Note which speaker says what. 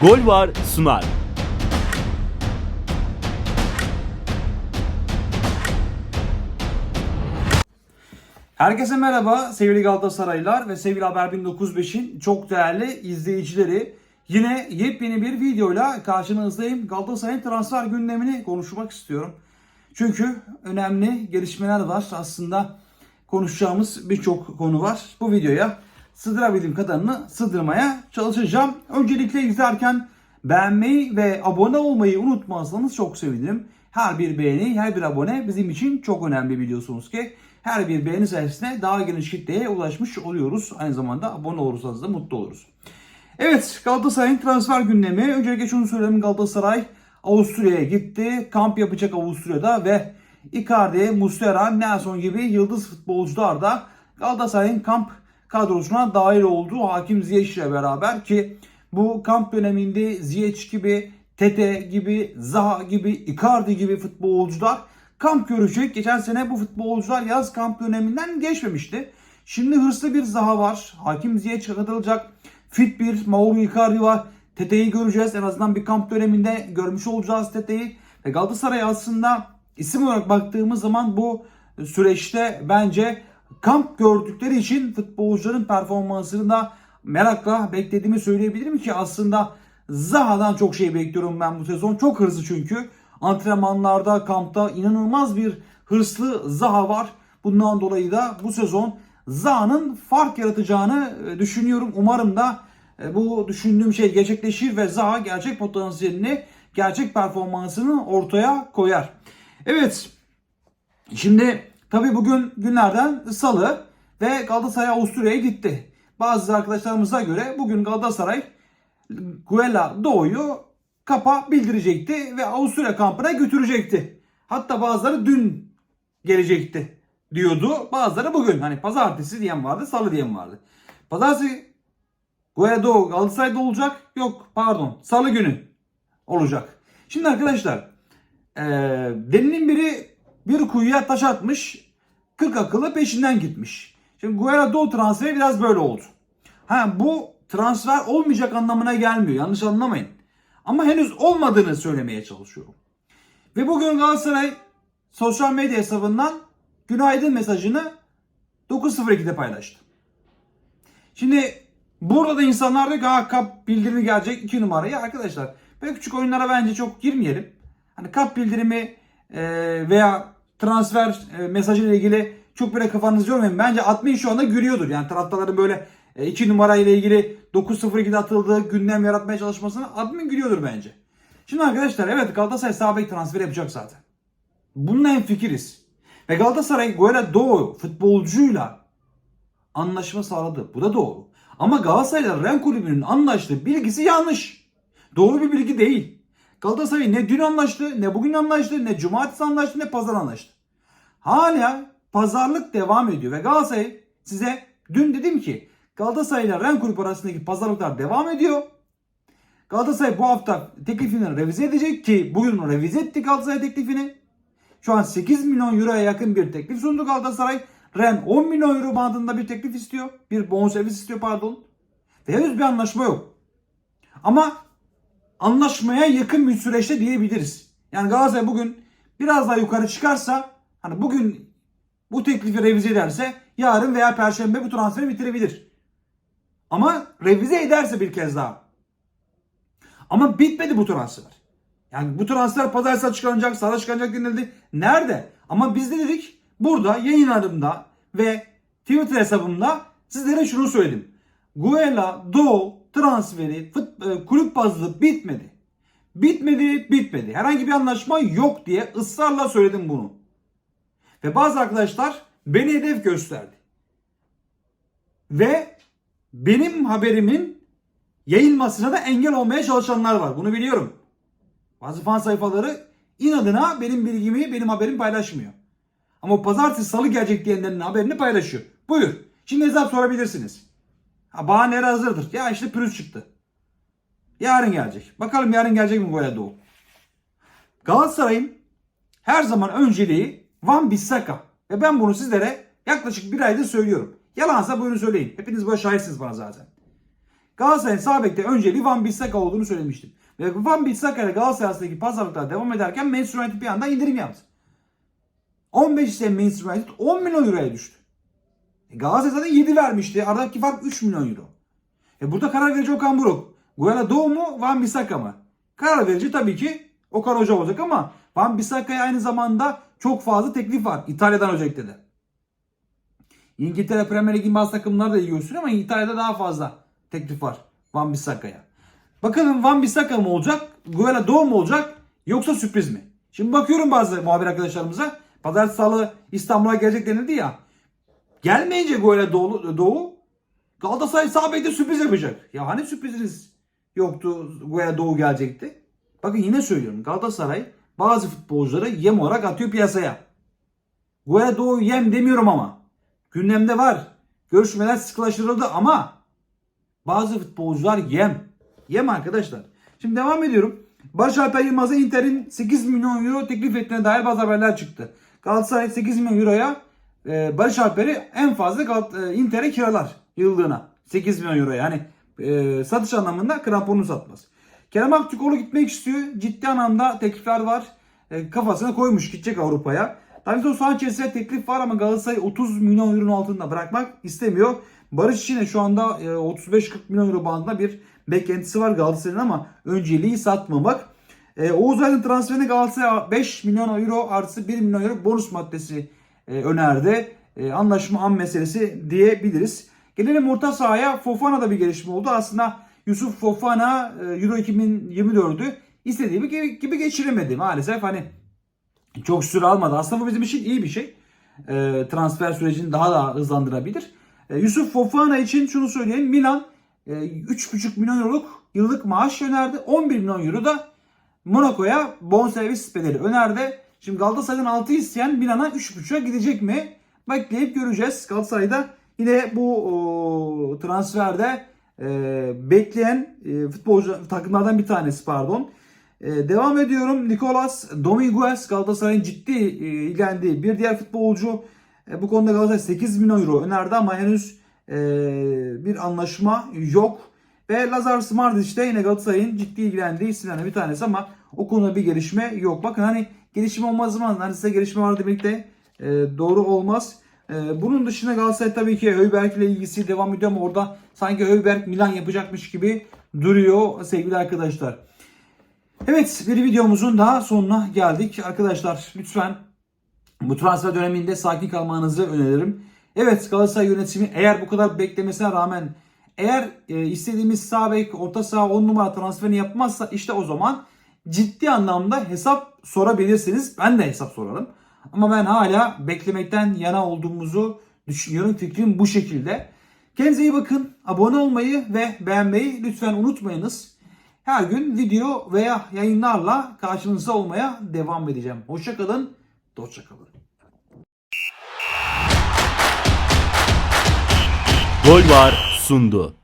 Speaker 1: Gol var sunar.
Speaker 2: Herkese merhaba sevgili Galatasaraylılar ve sevgili Haber 1905'in çok değerli izleyicileri. Yine yepyeni bir videoyla karşınızdayım. Galatasaray'ın transfer gündemini konuşmak istiyorum. Çünkü önemli gelişmeler var. Aslında konuşacağımız birçok konu var. Bu videoya sığdırabildiğim kadarını sığdırmaya çalışacağım. Öncelikle izlerken beğenmeyi ve abone olmayı unutmazsanız çok sevinirim. Her bir beğeni, her bir abone bizim için çok önemli biliyorsunuz ki. Her bir beğeni sayesinde daha geniş kitleye ulaşmış oluyoruz. Aynı zamanda abone olursanız da mutlu oluruz. Evet Galatasaray'ın transfer gündemi. Öncelikle şunu söyleyeyim Galatasaray Avusturya'ya gitti. Kamp yapacak Avusturya'da ve Icardi, Muslera, Nelson gibi yıldız futbolcular da Galatasaray'ın kamp kadrosuna dahil oldu. Hakim Ziyech ile beraber ki bu kamp döneminde Ziyech gibi, Tete gibi, Zaha gibi, Icardi gibi futbolcular kamp görecek. Geçen sene bu futbolcular yaz kamp döneminden geçmemişti. Şimdi hırslı bir Zaha var. Hakim Ziyech katılacak. Fit bir Mauro Icardi var. Tete'yi göreceğiz. En azından bir kamp döneminde görmüş olacağız Tete'yi. Ve Galatasaray aslında isim olarak baktığımız zaman bu süreçte bence kamp gördükleri için futbolcuların performansını da merakla beklediğimi söyleyebilirim ki aslında Zaha'dan çok şey bekliyorum ben bu sezon. Çok hırslı çünkü. Antrenmanlarda, kampta inanılmaz bir hırslı Zaha var. Bundan dolayı da bu sezon Zaha'nın fark yaratacağını e, düşünüyorum. Umarım da e, bu düşündüğüm şey gerçekleşir ve Zaha gerçek potansiyelini, gerçek performansını ortaya koyar. Evet, Şimdi tabi bugün günlerden salı ve Galatasaray Avusturya'ya gitti. Bazı arkadaşlarımıza göre bugün Galatasaray Guella Doğu'yu kapa bildirecekti ve Avusturya kampına götürecekti. Hatta bazıları dün gelecekti diyordu. Bazıları bugün. Hani pazartesi diyen vardı, salı diyen vardı. Pazartesi Guella Doğu Galatasaray'da olacak. Yok pardon salı günü olacak. Şimdi arkadaşlar ee, delinin biri bir kuyuya taş atmış. 40 akıllı peşinden gitmiş. Şimdi Guerrero transferi biraz böyle oldu. Ha bu transfer olmayacak anlamına gelmiyor. Yanlış anlamayın. Ama henüz olmadığını söylemeye çalışıyorum. Ve bugün Galatasaray sosyal medya hesabından günaydın mesajını 9.02'de paylaştı. Şimdi burada da insanlar diyor ki "Ha, kap bildirimi gelecek 2 numarayı. Arkadaşlar böyle küçük oyunlara bence çok girmeyelim. Hani kap bildirimi veya transfer e, mesajı ile ilgili çok böyle kafanızı yormayın. Bence Admin şu anda gülüyordur. Yani taraftarların böyle 2 numara ile ilgili 9-0-2'de atıldığı gündem yaratmaya çalışmasına Admin gülüyordur bence. Şimdi arkadaşlar evet Galatasaray sağ bek transferi yapacak zaten. Bununla en fikiriz. Ve Galatasaray Guerra Doğu futbolcuyla anlaşma sağladı. Bu da doğru. Ama Galatasaray'la Ren Kulübü'nün anlaştığı bilgisi yanlış. Doğru bir bilgi değil. Galatasaray ne dün anlaştı, ne bugün anlaştı, ne cumartesi anlaştı, ne pazar anlaştı. Hala pazarlık devam ediyor ve Galatasaray size dün dedim ki Galatasaray ile Ren Kulüp arasındaki pazarlıklar devam ediyor. Galatasaray bu hafta teklifini revize edecek ki bugün revize etti Galatasaray teklifini. Şu an 8 milyon euroya yakın bir teklif sundu Galatasaray. Ren 10 milyon euro bandında bir teklif istiyor. Bir bonservis istiyor pardon. Ve henüz bir anlaşma yok. Ama anlaşmaya yakın bir süreçte diyebiliriz. Yani Galatasaray bugün biraz daha yukarı çıkarsa hani bugün bu teklifi revize ederse yarın veya perşembe bu transferi bitirebilir. Ama revize ederse bir kez daha. Ama bitmedi bu transfer. Yani bu transfer pazartesi açıklanacak, salı açıklanacak denildi. Nerede? Ama biz de dedik burada yayınlarımda ve Twitter hesabımda sizlere şunu söyledim. Guela Do transferi kulüp bazlı bitmedi. Bitmedi, bitmedi. Herhangi bir anlaşma yok diye ısrarla söyledim bunu. Ve bazı arkadaşlar beni hedef gösterdi. Ve benim haberimin yayılmasına da engel olmaya çalışanlar var. Bunu biliyorum. Bazı fan sayfaları inadına benim bilgimi, benim haberimi paylaşmıyor. Ama pazartesi salı gelecek diyenlerin haberini paylaşıyor. Buyur. Şimdi hesap sorabilirsiniz. Ha, bahaneleri hazırdır. Ya işte pürüz çıktı. Yarın gelecek. Bakalım yarın gelecek mi Goya Doğu? Galatasaray'ın her zaman önceliği Van Bissaka. Ve ben bunu sizlere yaklaşık bir aydır söylüyorum. Yalansa buyurun söyleyin. Hepiniz böyle şahitsiniz bana zaten. Galatasaray'ın sağ bekte önceliği Van Bissaka olduğunu söylemiştim. Ve Van Bissaka ile Galatasaray arasındaki pazarlıklar devam ederken Manchester United bir anda indirim yaptı. 15 ise Manchester United 10 milyon euroya düştü. E Galatasaray zaten 7 vermişti. Aradaki fark 3 milyon euro. E burada karar verici Okan Buruk. Guela Doğu mu Van Bissaka mı? Karar verici tabii ki Okan Hoca olacak ama Van Bissaka'ya aynı zamanda çok fazla teklif var. İtalya'dan özellikle de. İngiltere Premier Lig'in bazı takımları da iyi gösteriyor ama İtalya'da daha fazla teklif var Van Bissaka'ya. Bakalım Van Bissaka mı olacak? Guela Doğu mu olacak? Yoksa sürpriz mi? Şimdi bakıyorum bazı muhabir arkadaşlarımıza. Pazartesi salı İstanbul'a gelecek denildi ya. Gelmeyince Guela Doğu, Doğu Galatasaray sağ bekte sürpriz yapacak. Ya hani sürpriziniz yoktu Guela Doğu gelecekti. Bakın yine söylüyorum Galatasaray bazı futbolcuları yem olarak atıyor piyasaya. Guela Doğu yem demiyorum ama. Gündemde var. Görüşmeler sıkılaştırıldı ama bazı futbolcular yem. Yem arkadaşlar. Şimdi devam ediyorum. Barış Alper Yılmaz'a Inter'in 8 milyon euro teklif ettiğine dair bazı haberler çıktı. Galatasaray 8 milyon euroya e, Barış Alper'i en fazla e, Inter'e kiralar yıllığına. 8 milyon euroya. Yani e, satış anlamında kramponu satmaz. Kerem Aktürkoğlu gitmek istiyor. Ciddi anlamda teklifler var. E, kafasına koymuş gidecek Avrupa'ya. Davinson Sanchez'e teklif var ama Galatasaray 30 milyon euronun altında bırakmak istemiyor. Barış için şu anda e, 35-40 milyon euro bandında bir beklentisi var Galatasaray'ın ama önceliği satmamak. E, Oğuz Aydın transferine Galatasaray 5 milyon euro artı 1 milyon euro bonus maddesi e, önerdi. E, anlaşma an meselesi diyebiliriz. Gelelim orta sahaya. Fofana'da bir gelişme oldu. Aslında Yusuf Fofana e, Euro 2024'ü istediği gibi, gibi geçiremedi maalesef. Hani çok süre almadı. Aslında bu bizim için iyi bir şey. E, transfer sürecini daha da hızlandırabilir. E, Yusuf Fofana için şunu söyleyeyim. Milan e, 3,5 milyon euroluk yıllık maaş önerdi. 11 milyon euro da Monaco'ya bonservis bedeli önerdi. Şimdi Galatasaray'dan 6 isteyen Milan'a 3,5'a gidecek mi? Bekleyip göreceğiz. Galatasaray'da yine bu o, transferde e, bekleyen e, futbolcu takımlardan bir tanesi pardon. E, devam ediyorum. Nicolas Dominguez Galatasaray'ın ciddi e, ilgilendiği bir diğer futbolcu. E, bu konuda Galatasaray 8 milyon euro önerdi ama henüz e, bir anlaşma yok. Ve Lazar Smardic de yine Galatasaray'ın ciddi ilgilendiği isimlerden bir tanesi ama o konuda bir gelişme yok. Bakın hani gelişme olmaz zaman hani size gelişme var demek de e, doğru olmaz. E, bunun dışında Galatasaray tabii ki Höyberk ile ilgisi devam ediyor ama orada sanki Höyberk Milan yapacakmış gibi duruyor sevgili arkadaşlar. Evet bir videomuzun daha sonuna geldik. Arkadaşlar lütfen bu transfer döneminde sakin kalmanızı öneririm. Evet Galatasaray yönetimi eğer bu kadar beklemesine rağmen eğer e, istediğimiz sağ bek, orta saha 10 numara transferini yapmazsa işte o zaman ciddi anlamda hesap sorabilirsiniz. Ben de hesap sorarım. Ama ben hala beklemekten yana olduğumuzu düşünüyorum. Fikrim bu şekilde. Kendinize iyi bakın. Abone olmayı ve beğenmeyi lütfen unutmayınız. Her gün video veya yayınlarla karşınızda olmaya devam edeceğim. Hoşçakalın. Hoşçakalın.
Speaker 1: Gol var sundu.